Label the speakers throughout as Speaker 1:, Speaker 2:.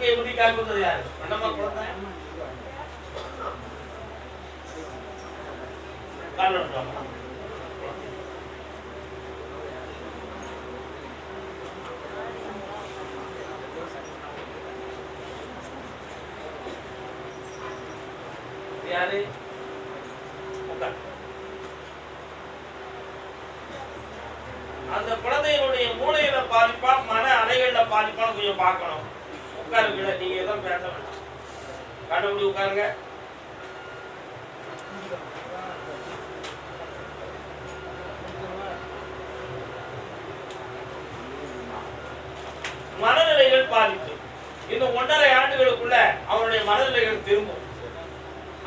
Speaker 1: வாழ்க்கையை பற்றி காண்பது யாரு? என்னம்மா குழந்தை? கால் எடுத்துவாங்க. யாரு உட்கார். அந்த குழந்தையினுடைய மூளையில பாதிப்பா மன அலைகள்ல பாதிப்பான்னு கொஞ்சம் பார்க்கணும் உட்காருங்க நீங்க எதுவும் பேச வேண்டாம் உட்காருங்க மனநிலைகள் பாதிப்பு. இந்த ஒன்றரை ஆண்டுகளுக்குள்ள அவனுடைய மனநிலைகள் திரும்பும்.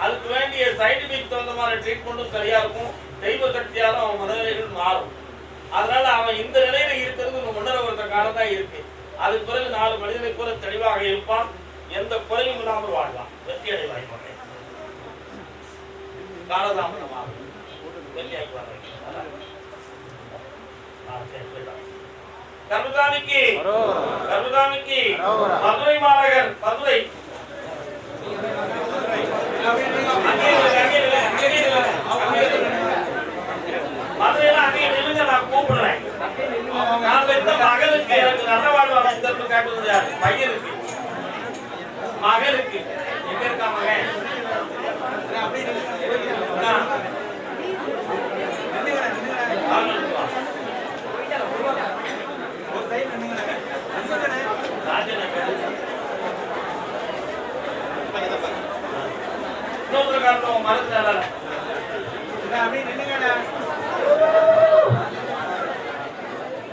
Speaker 1: அதுக்கு வேண்டிய சயின்டிபிக் தகுந்தமான ட்ரீட்மெண்ட்டும் சரியா இருக்கும். தெய்வ சக்தியால அவன் மனநிலைகள் மாறும். அதனால அவன் இந்த நிலையில இருக்கிறது இன்னும் ஒன்றரை வருஷ காலம் தான் இருக்கு. அதுக்கு பிறகு நாலு மனிதனை கூட தெளிவாக இருப்பான். எந்த குறையும் இல்லாமல் வாழலாம். வெற்றி அடை வாய்ப்பாங்க காலதாமதமாகும் கர்மதாமிக்கு கர்மதாமிக்கு மதுரை மாநகர் மதுரை அங்கே நில்லுங்க, அங்கே நில்லுங்க, அங்கே நில்லுங்க, அங்கே நில்லுங்க. மதுரையில அங்கே நில்லுங்க, நான் கூப்பிடுறேன். நான் பெத்த மகளுக்கு எனக்கு நல்ல வாழ்வு அமைத்தல் காட்டுவது யாரு? பையனுக்கு மகளுக்கு எங்க இருக்கா மகன் ஆ. ஆளுநருக்கு வா. ராஜன் எங்க? இன்னொரு காரணம் மறந்துட்டால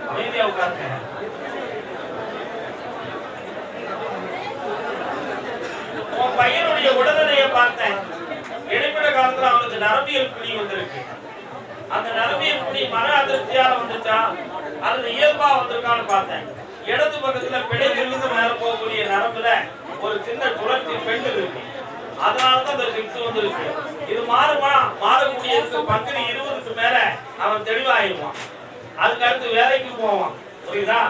Speaker 1: அமைதியா உட்காருங்க. உன் பையனுடைய உடல்நிலையை பார்த்தேன். இடைப்பட காலத்துல அவனுக்கு நரம்பியல் குழி வந்திருக்கு. அந்த நரம்பியல் குழி மன அதிர்ச்சியால வந்துச்சா? அல்லது இயல்பா வந்திருக்கான்னு பார்த்தேன். இடது பக்கத்துல பிழையிலிருந்து மேல போகக்கூடிய நரம்புல ஒரு சின்ன சுழற்சி பெண்டு இருக்கு. அதனாலதான் இந்த பிக்ஸ் வந்திருக்கு. இது மாறுமா மாறக்கூடியதுக்கு பங்குனி இருபதுக்கு மேல அவன் தெளிவாயிருவான். அதுக்கு அடுத்து வேலைக்கு போவான். புரியுதா?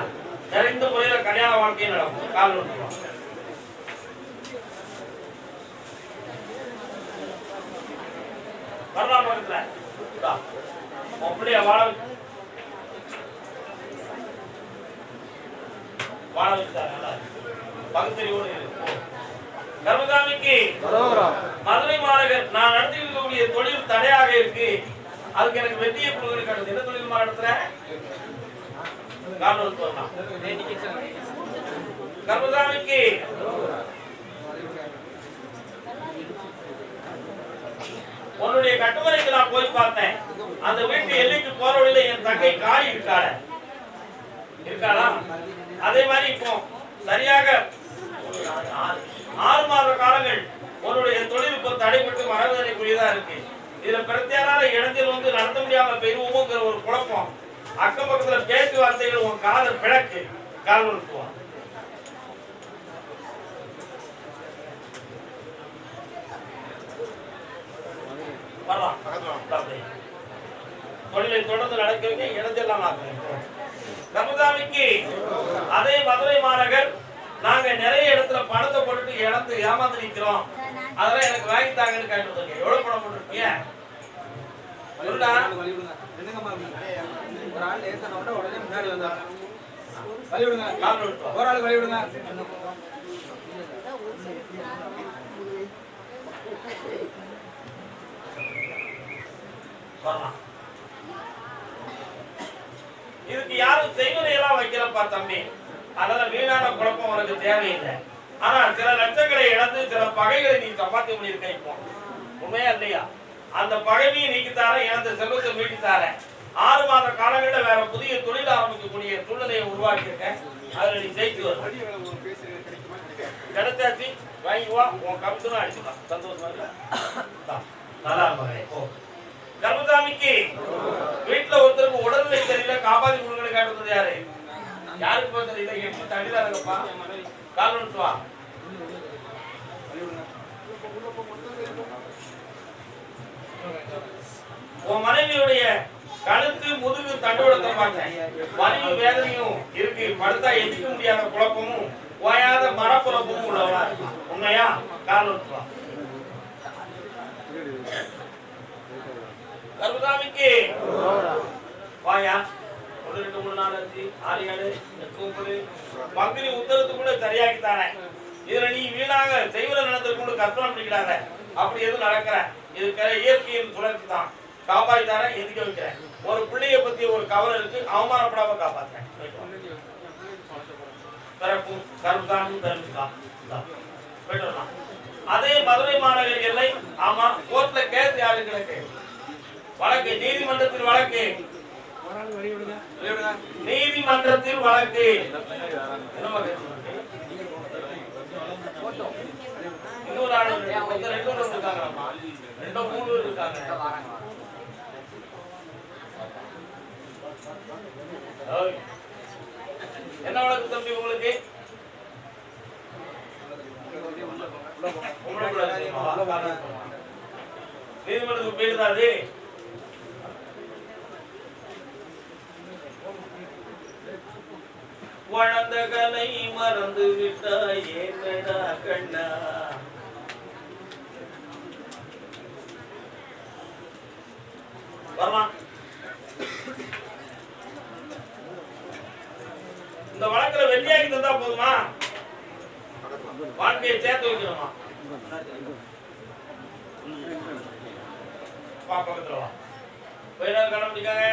Speaker 1: நிறைந்த முறையில கல்யாண வாழ்க்கையும் நடக்கும். கால் விட்டுருவான் வரலாம் பக்கத்துல. இந்தா. அப்படியே வாழ வாழ வச்சா நல்லா இருக்கு. பகுத்தறிவோடு இரு. போ. கர்மசாமிக்கு மதுரை மாநகர் நான் நடத்திட்டு இருக்கக்கூடிய தொழில் தடையாக இருக்கு. அதுக்கு எனக்கு வெற்றியை கிடையாது என்ன தொழில் நடத்துறேன் கர்மசாமிக்கு உன்னுடைய கட்டுமனைக்கு நான் போய் பார்த்தேன். அந்த வீட்டு எல்லைக்கு போற வழியில என் தங்கை காளி இருக்காள. இருக்காளா? அதே மாதிரி இப்போ சரியாக ஆறு- மாத காலங்கள் உன்னுடைய தொழில் இப்போ தடைப்பட்டு மனவேதனைக்குரியதா இருக்கு. இதுல பிரத்யேகான இடத்தில் வந்து நடத்த முடியாம பெறுவோங்கிற ஒரு குழப்பம். அக்கம் பக்கத்துல பேச்சுவார்த்தைகள் உன் காதல் பிழக்கு கால் நிறுத்துவான் தொழிலை தொடர்ந்து நடக்கிறீங்க இடத்தெல்லாம் ஆக்குறீங்க அதே மதுரை மாநகர் நாங்க நிறைய இடத்துல பணத்தை போட்டுட்டு இழந்து ஏமாந்து நிக்கிறோம் அதெல்லாம் எனக்கு வாங்கி தாங்கன்னு கேட்டு வந்திருக்கேன் எவ்வளவு பணம் போட்டுருக்கீங்க? சொல்லுடா.
Speaker 2: ஒரு ஆள் லேசா நோட்ட. உடனே முன்னாடி வந்தாங்க வழி விடுங்க ஒரு ஆள் வழி விடுங்க
Speaker 1: வரலாம். இதுக்கு யாரும் செய்வதையெல்லாம் வைக்கிறப்பா தம்பி. அதனால வீணான குழப்பம் உனக்கு தேவையில்லை. ஆனா சில லட்சங்களை இழந்து சில பகைகளை நீ சம்பாத்தியம் பண்ணியிருக்க இப்போ. உண்மையா இல்லையா? அந்த பகைமையை நீக்கித்தார தார இழந்த செல்வத்தை மீட்டித்தார. ஆறு மாத காலங்களில் வேற புதிய தொழில் ஆரம்பிக்கக்கூடிய சூழ்நிலையை உருவாக்கியிருக்கேன். அதில் நீ ஜெயிச்சு வரும் கிடைச்சாச்சு வாங்கி வா உன் கமிஷனும் அடிச்சுக்கலாம் சந்தோஷமா நல்லா இருப்பாங்க ஓ கர்மசாமிக்கு வீட்டுல ஒருத்தருக்கு உடல்நிலை தெரியல காப்பாத்தி கொடுங்கன்னு கேட்டது யாரு? யாருக்கு தெரியல? எப்படி தள்ளிடாதப்பா கால் வா உன் மனைவியுடைய கழுத்து முதுகு தண்டுவடத்தை பார்த்தேன். வலியும் வேதனையும் இருக்கு. படுத்தா எதிர்க்க முடியாத குழப்பமும் ஓயாத மரப்புறமும் உள்ளவா உண்மையா? கால் விட்டுவா கருபுசாமிக்கு வாயா. ஒன்று ரெண்டு மூணு நாலு அஞ்சு ஆறு ஏழு எட்டு ஒன்பது. பங்குனி உத்தரத்துக்குள்ள கூட இதுல நீ வீணாக செய்வர நடந்தது கொண்டு கற்பனை பண்ணிக்கிறாங்க அப்படி எதுவும் நடக்கிற இது க- இயற்கையின் சுழற்சி தான். காப்பாற்றி தரேன் எதுக்க வைக்கிறேன்? ஒரு பிள்ளைய பத்தி ஒரு கவலை இருக்கு. அவமானப்படாம காப்பாத்துறேன். போயிட்டு வா. பிறப்பு கருத்தாமி தருமிக்கா போயிட்டு வரலாம். அதே மதுரை மாநகர் எல்லை ஆமா கோர்ட்ல கேஸ் யாரு கிடக்கு? வழக்கு நீதிமன்றத்தில் வழக்கு. நீதிமன்றத்தில் வழக்கு? இன்னொரு ஆளு மொத்தம் ரெண்டு பேர் இருக்காங்களாம்மா? ரெண்டோ மூணு பேர் இருக்காங்க. என்ன வழக்கு தம்பி உங்களுக்கு? நீதிமன்றத்துக்கு போயிருந்தா அது வளர்ந்தகனை மறந்து விட்டாய் ஏனடா கண்ணா. வரலாம் இந்த வழக்குல வெள்ளியாக்கி தந்தா போதுமா? வாழ்க்கையை சேர்த்து வைக்கணுமா? வா பக்கத்துல வா. போய் நேரம் கண்டுபிடிக்காங்க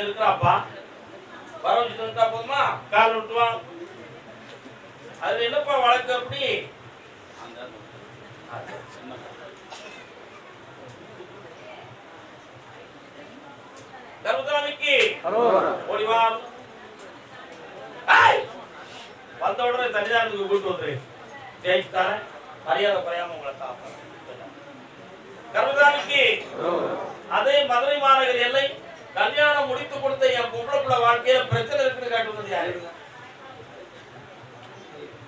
Speaker 1: மாவட்டத்துல இருக்கிறாப்பா? வர வந்துட்டா போதுமா? கால் விட்டுவா அதுல என்னப்பா வழக்கு அப்படி? கருதாமிக்கு! வந்த உடனே சன்னிதானத்துக்கு கூட்டு வந்துரு. ஜெயிச்சுட்டாரன் மரியாதை குறையாம உங்களை காப்பேன் கருதாமிக்கு அதே மதுரை மாநகர் எல்லை கல்யாணம் முடித்து கொடுத்த என் பொம்பளை பிள்ளை வாழ்க்கையில பிரச்சனை இருக்குன்னு காட்டுவது யாரு?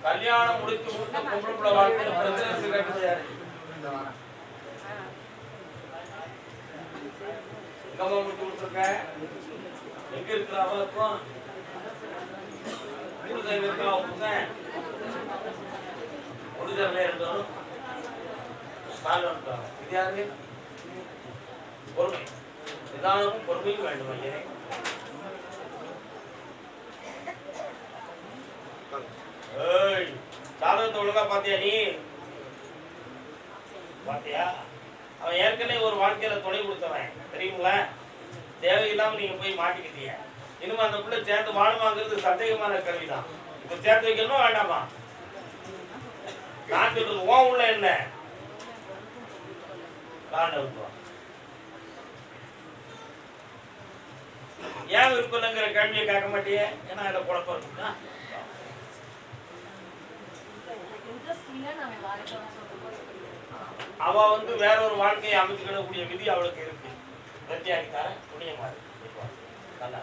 Speaker 1: கல்யாணம் முடித்து கொடுத்த பொம்பளை பிள்ளை வாழ்க்கையில பிரச்சனை இருக்குன்னு காட்டுவது யாரு? எங்கம்மா முடித்து கொடுத்துருக்க? எங்க இருக்கிற அவளுக்கும் மூணு கையில் இருக்கா புத்தன் முடிதல இருந்தோம் கால் இது யாரு? பொறுமை. நிதானமும் பொறுமையும் வேண்டும் ஐயனே ஏய் சாதகத்தை ஒழுங்கா பாத்தியா நீ? பாத்தியா அவன் ஏற்கனவே ஒரு வாழ்க்கையில துணை கொடுத்தவன். தெரியுங்களா? தேவையில்லாம நீங்க போய் மாட்டிக்கிட்டீங்க. இனிமே அந்த பிள்ளை சேர்ந்து வாழுமாங்கிறது சந்தேகமான கேள்விதான். இப்ப சேர்த்து வைக்கணுமா வேண்டாமா? நான் சொல்றது உன் உள்ள என்ன? காண்ட ஏன் விருப்பம் இல்லைங்கிற கேள்வியை கேட்க மாட்டியே? ஏன்னா இதை குழப்பம் இருக்குதா அவ வந்து வேற ஒரு வாழ்க்கையை அமைச்சுக்கிடக்கூடிய விதி அவளுக்கு இருக்கு. பிரத்யாகித்தார புண்ணியமாறு நல்லா.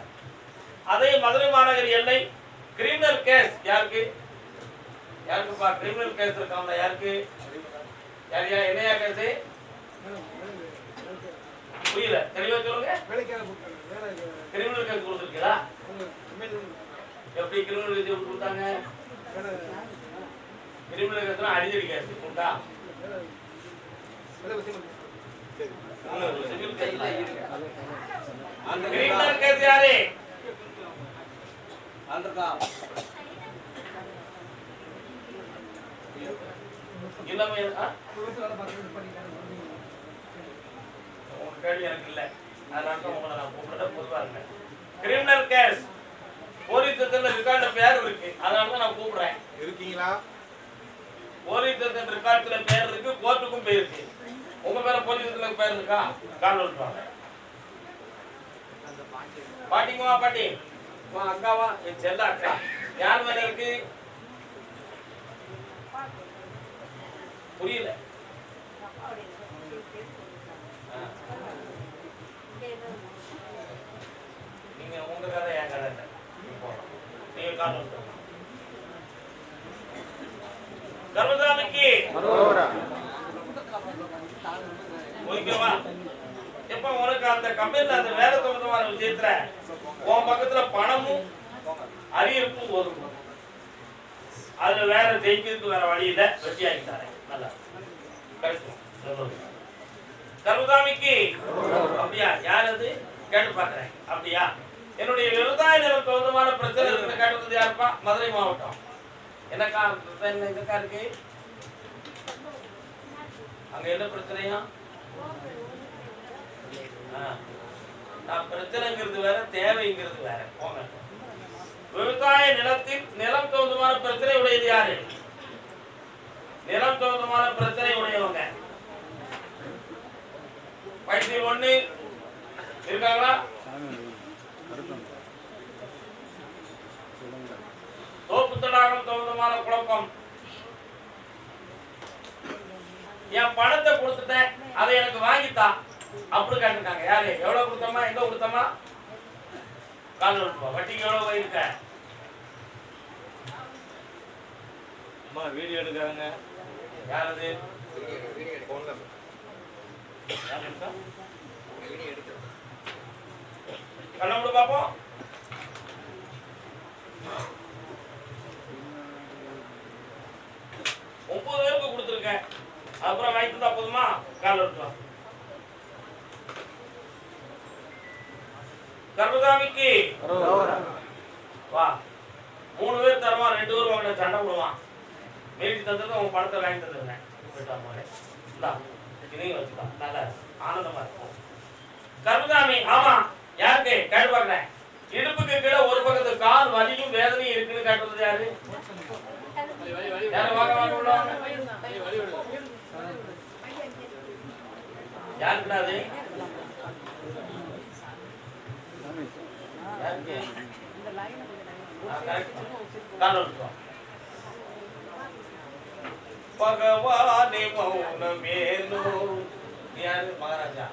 Speaker 1: அதே மதுரை மாநகர் எல்லை கிரிமினல் கேஸ் யாருக்கு? யாருக்குப்பா? கிரிமினல் கேஸ் இருக்காங்களா யாருக்கு? யார் யார் என்னையா கேஸ் புரியல. தெளிவா சொல்லுங்க. கிரிமினல் கேஸ் கொடுத்துருக்கீங்களா? எப்படி கிரிமினல் கேஸ் எப்படி கொடுத்தாங்க? கிரிமினல் கேஸ்லாம் அடிதடி கேஸ் உண்டா? அந்த கிரிமினல் கேஸ் யாரு? இளமை ஆ? உங்க கேள்வி எனக்கு இல்ல. அதனால தான் உங்களை நான் கூப்பிட பொதுவா இருந்தேன். கிரிமினல் கேஸ் போலீஸ் ஸ்டேஷன்ல ரெக்கார்ட்ல பேர் இருக்கு. அதனால தான் நான் கூப்பிடுறேன்.
Speaker 2: இருக்கீங்களா?
Speaker 1: போலீஸ் ஸ்டேஷன் ரெக்கார்ட்ல பேர் இருக்கு கோர்ட்டுக்கும் பேர் இருக்கு உங்க பேர ஸ்டேஷன்ல பேர் இருக்கா? கால் விட்டுவாங்க பாட்டி உன் அக்காவா? என் செல்ல அக்கா. யார் மேல இருக்கு? புரியல ஆ. நீங்க உங்க கதை என் கதை இல்லை நீங்க விட்டுவாங்க கர்மசாமிக்கு ஓகேவா? இப்ப உனக்கு அந்த கம்பெனில அந்த வேலை சம்பந்தமான விஷயத்துல உன் பக்கத்துல பணமும் ஒதுக்கும் அதுல வேற ஜெயிக்கிறதுக்கு வேற வழி இல்ல. வெட்டி ஆகிட்டாரு நல்லா. அப்படியா? யார் அது? கேட்டு பாக்குறேன். அப்படியா? என்னுடைய விவசாய நிலம் சம்பந்தமான பிரச்சனை இருக்குன்னு கேட்டது யாருப்பா? மதுரை மாவட்டம். என்னக்கா என்ன எங்கக்கா இருக்கு? அங்க என்ன பிரச்சனையா? நான் பிரச்சனைங்கிறது வேற தேவைங்கிறது வேற. போங்க. விவசாய நிலத்தில் நிலம் தோந்தமான பிரச்சனை உடையது யாரு? நிலம் தோந்தமான பிரச்சனை உடையவங்க. பயிற்சி ஒண்ணு. இருக்காங்களா? தோப்பு தடாகம் சம்பந்தமான குழப்பம். என் பணத்தை கொடுத்துட்டேன் அதை எனக்கு வாங்கித்தா. அப்படி கேட்டிருக்காங்க. யாரு? எவ்வளவு கொடுத்தோமா எங்க கொடுத்தோமா கால் ரூபா வட்டிக்கு எவ்வளவு போயிருக்க
Speaker 2: அம்மா வீடியோ எடுக்கிறாங்க
Speaker 1: யார் அது யார் இருக்கா? கண்ணை மூடு பாப்போம் ஒன்பது பேருக்கு கொடுத்துருக்கேன் அப்புறம் வாங்கி தந்தா போதுமா கால் இருக்கா கர்மசாமிக்கு வா மூணு பேர் தருவான் ரெண்டு பேரும் உங்கள்ட்ட சண்டை போடுவான் மீதி தந்தது உன் பணத்தை வாங்கி தந்துடுறேன் போயிட்டா போறேன் இந்தா இதையும் வச்சுக்கா நல்லா ஆனந்தமா இருக்கும் கர்மசாமி ஆமா யாருக்கு கேட்டு பார்க்கிறேன் இடுப்புக்கு கீழே ஒரு பக்கத்து கால் வலியும் வேதனையும் இருக்குன்னு கேட்டது யாரு யாரு வாங்க அது பகவானே மௌனமேனோ யாரு? மகாராஜா.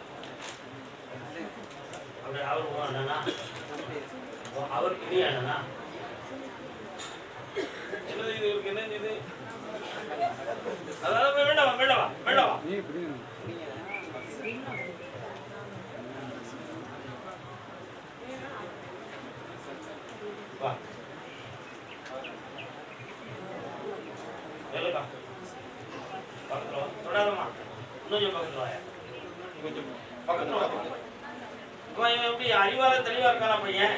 Speaker 1: அப்படி அவர் அண்ணனா? அவருக்கு அண்ணனா? என்னது இது? இவருக்கு இது அதாவது வேண்டாம் வா, வேண்டாம் வா, இன்னும் பக்கத்துல வாயா கொஞ்சம் பக்கத்துல எப்படி அறிவால தெளிவா இருக்கானா பையன்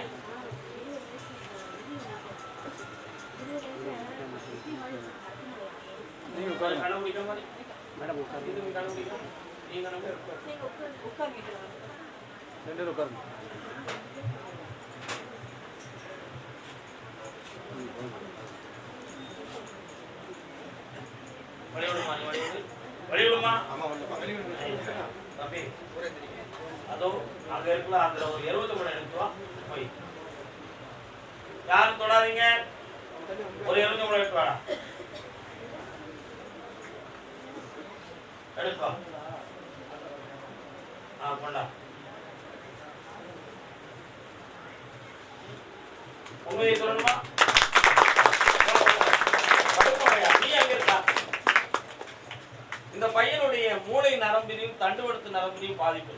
Speaker 3: வாங்க.
Speaker 2: ரெண்டு பேரும் உட்காருங்க
Speaker 1: அதோ அங்க இருக்கலாம் அதுல ஒரு இருபது கூட எடுத்து போய். யாரும் தொடாதீங்க. ஒரு இருபது கூட எடுத்து வாடா எடுத்து ஆ கொண்டா. உண்மையை சொல்லணுமா? இந்த பையனுடைய மூளை நரம்பிலையும் தண்டுவடுத்து நரம்பிலையும் பாதிப்பு.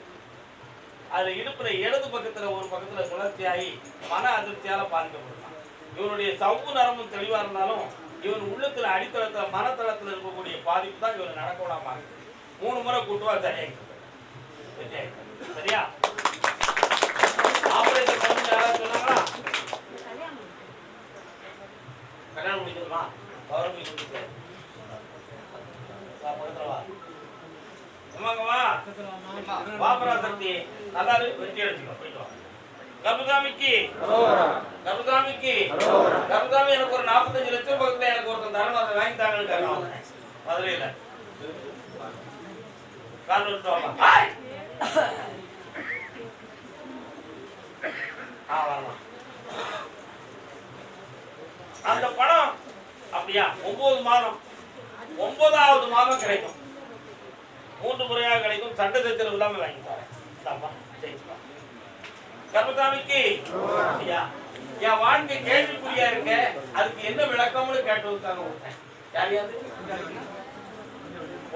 Speaker 1: அதுல இடுப்புல இடது பக்கத்துல ஒரு பக்கத்துல சுழற்சியாகி மன அதிர்ச்சியால பாதிக்கப்படுறான் இவனுடைய சவ்வு நரம்பும் தெளிவா இருந்தாலும் இவன் உள்ளத்துல அடித்தளத்துல மனத்தளத்துல இருக்கக்கூடிய பாதிப்பு தான் இவன் நடக்க விடாம மூணு முறை கூட்டுவா சரியாயிட்டு சரியா ஆபரேஷன் பண்ணி யாராவது சொன்னாங்களா
Speaker 3: கல்யாணம்
Speaker 1: கல்யாணம் முடிக்கணுமா கௌரவம் கொடுத்து வா பக்கத்துல வா அம்மாங்க வா வாபரா சக்தி நல்லா இருக்கு வெற்றி அடிச்சுக்கோ போயிட்டு வா கருதாமிக்கு கருதாமிக்கு கருதாமி எனக்கு ஒரு நாற்பத்தஞ்சு லட்சம் பக்கத்துல எனக்கு ஒருத்தன் தரணும் அதை வாங்கி தாங்கன்னு கேட்கணும் மதுரையில கால் விட்டு வாமா ஆய்! ஆ வரலாம் அந்த பணம் அப்படியா ஒன்பது மாதம் ஒன்பதாவது மாதம் கிடைக்கும் மூன்று முறையாக கிடைக்கும் சண்டை இல்லாம வாங்கி தரேன். ஜெயிச்சுப்பா. கர்மசாமிக்கு? ஐயா என் வாழ்க்கை கேள்விக்குறியா இருக்க? அதுக்கு என்ன விளக்கம்னு கேட்டதுக்காக விட்டேன் யாரையாவது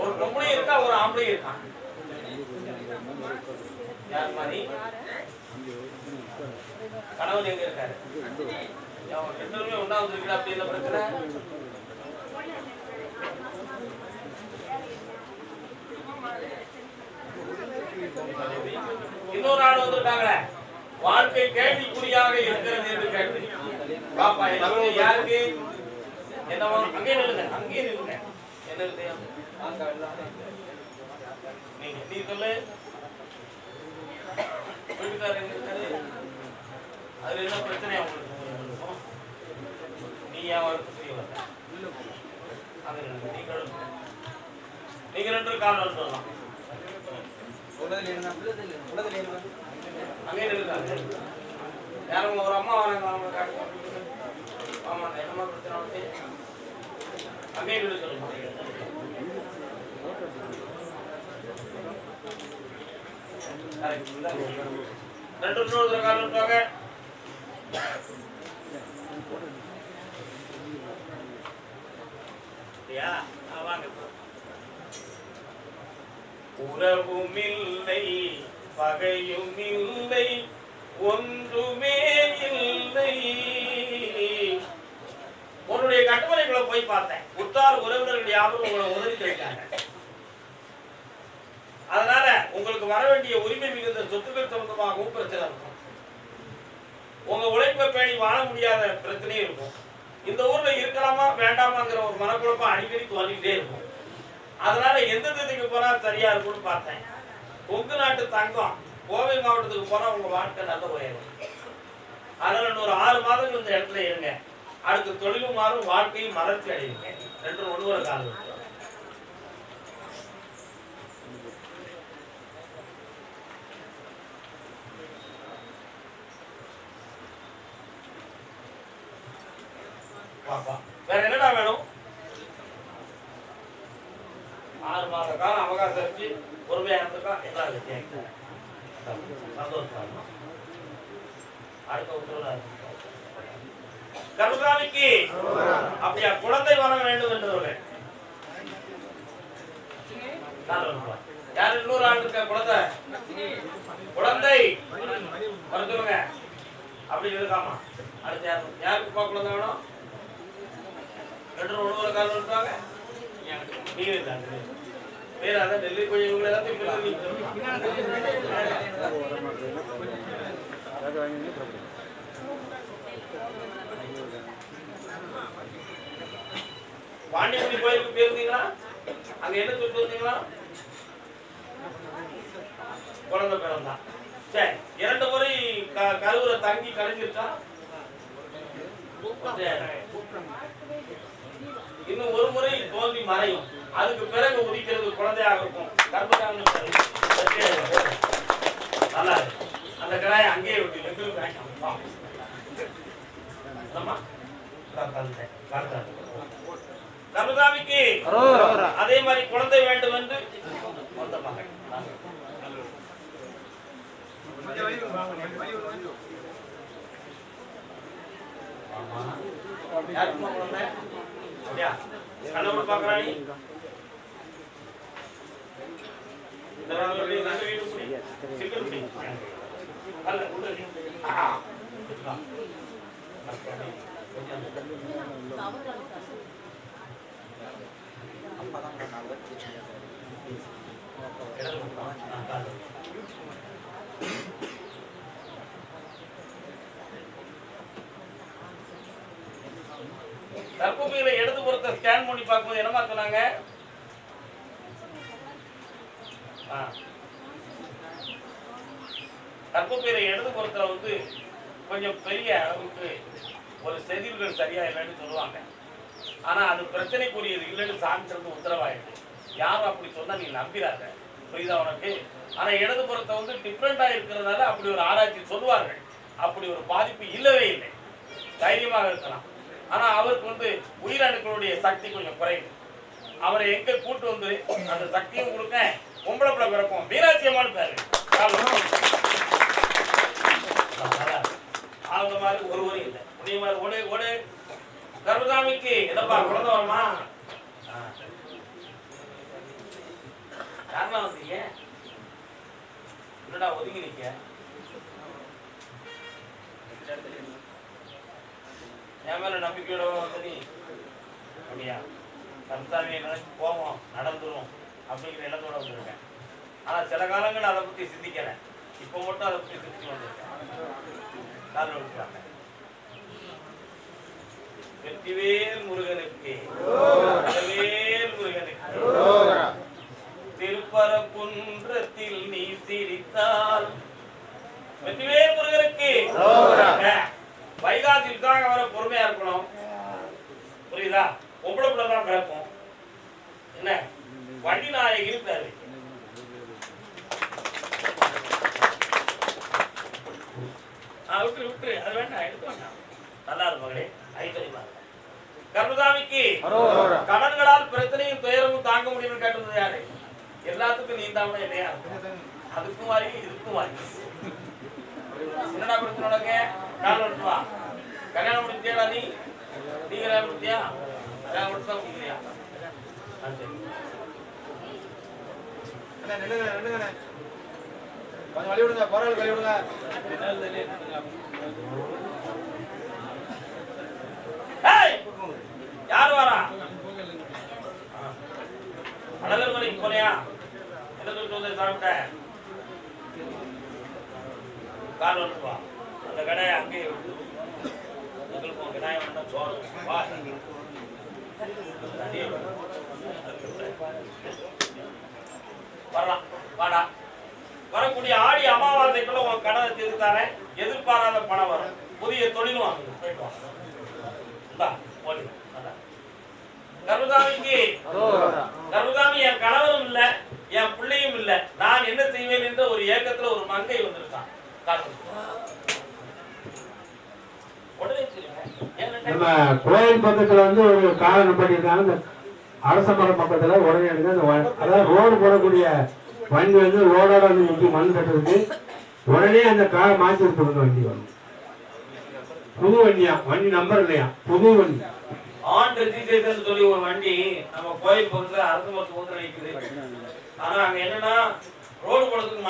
Speaker 1: ஒரு பொம்பளையும் இருக்கா ஒரு ஆம்பளையும் இருக்கான் யார் மாதிரி கணவன் எங்க இருக்காரு? அவங்க ரெண்டு பேருமே ஒண்ணா வந்திருக்கா அப்படி என்ன பிரச்சனை? இன்னொரு ஆள் வந்திருக்காங்க வாழ்க்கை கேள்விக்குறியாக இருக்கிறது என்று கேட்டு பாப்பா எல்லாமே யாருக்கு? என்னவா அங்கே நில்லுங்க அங்கே நில்லுங்க. என்ன விஷயம் நீங்க நீ சொல்லு. வீட்டுக்காரர் எங்க இருக்காரு என்ன பிரச்சனை அவங்களுக்கு நீ அவருக்கு புரிய வந்த அங்க நீங்களும் நீங்க ரெண்டு கால் வந்து ஒரு அம்மா ஆமா என்னமா பிரச்சனை அங்கே ரெண்டு இன்னொரு கால் அப்படியா வாங்க. உறவுமில்லை பகையுமில்லை ஒன்றுமே இல்லை உன்னுடைய கட்டுமனைகளை போய் பார்த்தேன். உத்தார் உறவினர்கள் யாரும் உங்களை உதவி தருகிறாங்க அதனால உங்களுக்கு வர வேண்டிய உரிமை மிகுந்த சொத்துக்கள் சம்பந்தமாகவும் பிரச்சனை இருக்கும். உங்க உழைப்பை பேணி வாழ முடியாத பிரச்சனையும் இருக்கும். இந்த ஊர்ல இருக்கலாமா வேண்டாமாங்கிற ஒரு மனக்குழப்பம் அடிக்கடி தோண்டிக்கிட்டே இருக்கும். அதனால எந்த திசைக்கு போனா சரியா இருக்கும்னு பார்த்தேன். கொங்கு நாட்டு தங்கம் கோவை மாவட்டத்துக்கு போனா உங்க வாழ்க்கை நல்ல உயரும். அதனால இன்னொரு ஆறு மாதங்கள் இந்த இடத்துல இருங்க. அடுத்து தொழிலும் மாறும் வாழ்க்கையும் மலர்ச்சி அடையுங்க. ரெண்டு ஒன்று ஒரு காலம் பாப்பா வேற என்னடா வேணும் ஆறு மாத காலம் அவகாசம் இருக்கு பொறுமையா இருந்துக்கா அடுத்த அப்படியா குழந்தை வர வேண்டும் என்றவர்கள் யார் இன்னொரு ஆள் இருக்க குழந்தை குழந்தை அப்படி இருக்காமா அடுத்து யாரு யாருக்கு குழந்தை வேணும் ரெண்டு ஒன்று காரணம் கால் இருக்காங்க நீங்க இருந்தாங்க வேற அதான் டெல்லி போய் இவங்க எல்லாத்தையும் பாண்டியபுரி கோயிலுக்கு போயிருந்தீங்களா? அங்க என்ன சொல்லிட்டு வந்தீங்களா? குழந்தை பிறந்தா. சரி இரண்டு முறை க- தங்கி கலைஞ்சிருச்சா? இன்னும் ஒரு முறை தோல்வி மறையும். அதுக்கு பிறகு உதிக்கிறது குழந்தையாக இருக்கும். கர்ப்பகாலம் நல்லா அந்த கடாயை அங்கேயே விட்டு எங்களுக்கு வேண்டாம் அதே மாதிரி குழந்தை வேண்டும் என்று வந்த மகன் ஆமா. யாருக்குமா குழந்தை? அப்படியா? கண்ணோட பார்க்கறா நீ? இந்த ரெண்டு வீடு, ரெண்டு வீடு குடி. சிக்கன் குடி. அல்ல, உள்ள நீ. ஆ. வா.
Speaker 2: அப்பதான் பண்ணாங்க
Speaker 1: கர்ப்பப்பையில இடது புறத்தை ஸ்கேன் பண்ணி பார்க்கும்போது என்னமா சொன்னாங்க ஆ. கர்ப்பப்பையில இடது புறத்துல வந்து கொஞ்சம் பெரிய அளவுக்கு ஒரு செதில்கள் சரியா இல்லைன்னு சொல்லுவாங்க. ஆனா அது பிரச்சனைக்குரியது இல்லைன்னு சாமிச்சிருந்து உத்தரவாயிடுது. யாரும் அப்படி சொன்னா நீ நம்பிடாத. புரியுதா உனக்கு? ஆனா இடது புறத்தை வந்து டிஃப்ரெண்டா இருக்கிறதுனால அப்படி ஒரு ஆராய்ச்சி சொல்லுவார்கள். அப்படி ஒரு பாதிப்பு இல்லவே இல்லை. தைரியமாக இருக்கலாம். ஆனா அவருக்கு வந்து உயிரணுக்களுடைய சக்தி கொஞ்சம் குறைவு. அவரை எங்க கூட்டு வந்து அந்த சக்தியும் கொடுக்க பொம்பளை பிள்ளை பிறக்கும். மீனாட்சி அம்மான்னு பேரு அதனால அவங்க மாதிரி ஒருவரும் இல்லை. உடைய மாதிரி ஓடு ஓடு. கர்மதாமிக்கு எதப்பா குழந்தை வருமா? ஆ. யாரெல்லாம் வந்தீங்க? என்னடா ஒதுங்கி நிற்க என் மேல நம்பிக்கையோட வந்து நீ அப்படியா? கர்த்தாவியை நினைச்சு போவோம் நடந்துரும் அப்படிங்கிற எண்ணத்தோட வந்திருக்கேன். ஆனா சில காலங்கள் அதை பத்தி சிந்திக்கல. இப்போ மட்டும் அதை பத்தி சிந்திச்சு வந்திருக்கேன். கால் விட்டுறாங்க வெற்றிவேல் முருகனுக்கு வேல் முருகனுக்கு திருப்பரங்குன்றத்தில் நீ சிரித்தால் வெற்றிவேல் முருகனுக்கு வைகாசிக்காக வர பொறுமையா இருக்கணும் புரியுதா பொம்பளை பிள்ளை தான் பிறப்போம் என்ன வண்டி நாயகின்னு பேர் வைக்கணும். ஆ, விட்டுரு விட்டுரு அது வேண்டாம் எடுத்து வேண்டாம் நல்லா இருக்கும் மகளே ஐதரிமா கர்மசாமிக்கு கடன்களால் பிரச்சனையும் துயரமும் தாங்க முடியும்னு கேட்டது யாரு எல்லாத்துக்கும் நீ தான் இல்லையா அதுக்கும் மாதிரி இதுக்கும் மாதிரி என்னடா பிரச்சனை உனக்கு கால் எடுத்து வா கல்யாணம் முடிச்சியா நீ நீ கல்யாணம் முடிச்சியா கல்யாணம் முடிச்சா முடியலையா ஆ, சரி.
Speaker 2: அண்ணா, நில்லுங்க, நில்லுங்கண்ணே. கொஞ்சம் வழி விடுங்க பரவாயில்ல வழி விடுங்க!
Speaker 1: யார் வரா. அழகர் மலைக்கு போனியா என்ன சொல்லிட்டு வந்து சாப்பிட்ட கால் வந்து வா அந்த கடை அங்கேயே விட்டு உங்களுக்கு உங்க தான் சோறு வா வரலாம். வாடா வரக்கூடிய ஆடி அமாவாசைக்குள்ள உன் கடனை தீர்த்து எதிர்பாராத பணம் வரும். புதிய தொழிலும் வாங்க போயிட்டு வா கருதாமிக்கு கருதாமி என் கணவரும் இல்ல என் பிள்ளையும் இல்ல நான் என்ன செய்வேன் என்ற ஒரு ஏக்கத்துல ஒரு மங்கை வந்திருக்கான் காரணம். உடனே சொல்லுங்க ஏன்
Speaker 4: நம்ம கோயில் பக்கத்துல வந்து ஒரு காரணம் பண்ணியிருக்காங்க. இந்த அரச மரம் பக்கத்துல உடனே எடுத்து அந்த அதாவது ரோடு போடக்கூடிய வண்டி வந்து ரோடோட வந்து நிற்கி மண் கட்டுறதுக்கு உடனே அந்த காரை மாற்றி விட்டுருங்க வண்டி வரும். புது வண்டியா? வண்டி நம்பர் இல்லையா? புது வண்டி.
Speaker 1: ஆன் ரெஜிஸ்ட்ரேஷன் சொல்லி ஒரு வண்டி நம்ம கோயில் பக்கத்துல அரசு மரத்து ஊத்துல நிக்குது ஆனா அங்க என்னன்னா ரோடு போடுறதுக்கு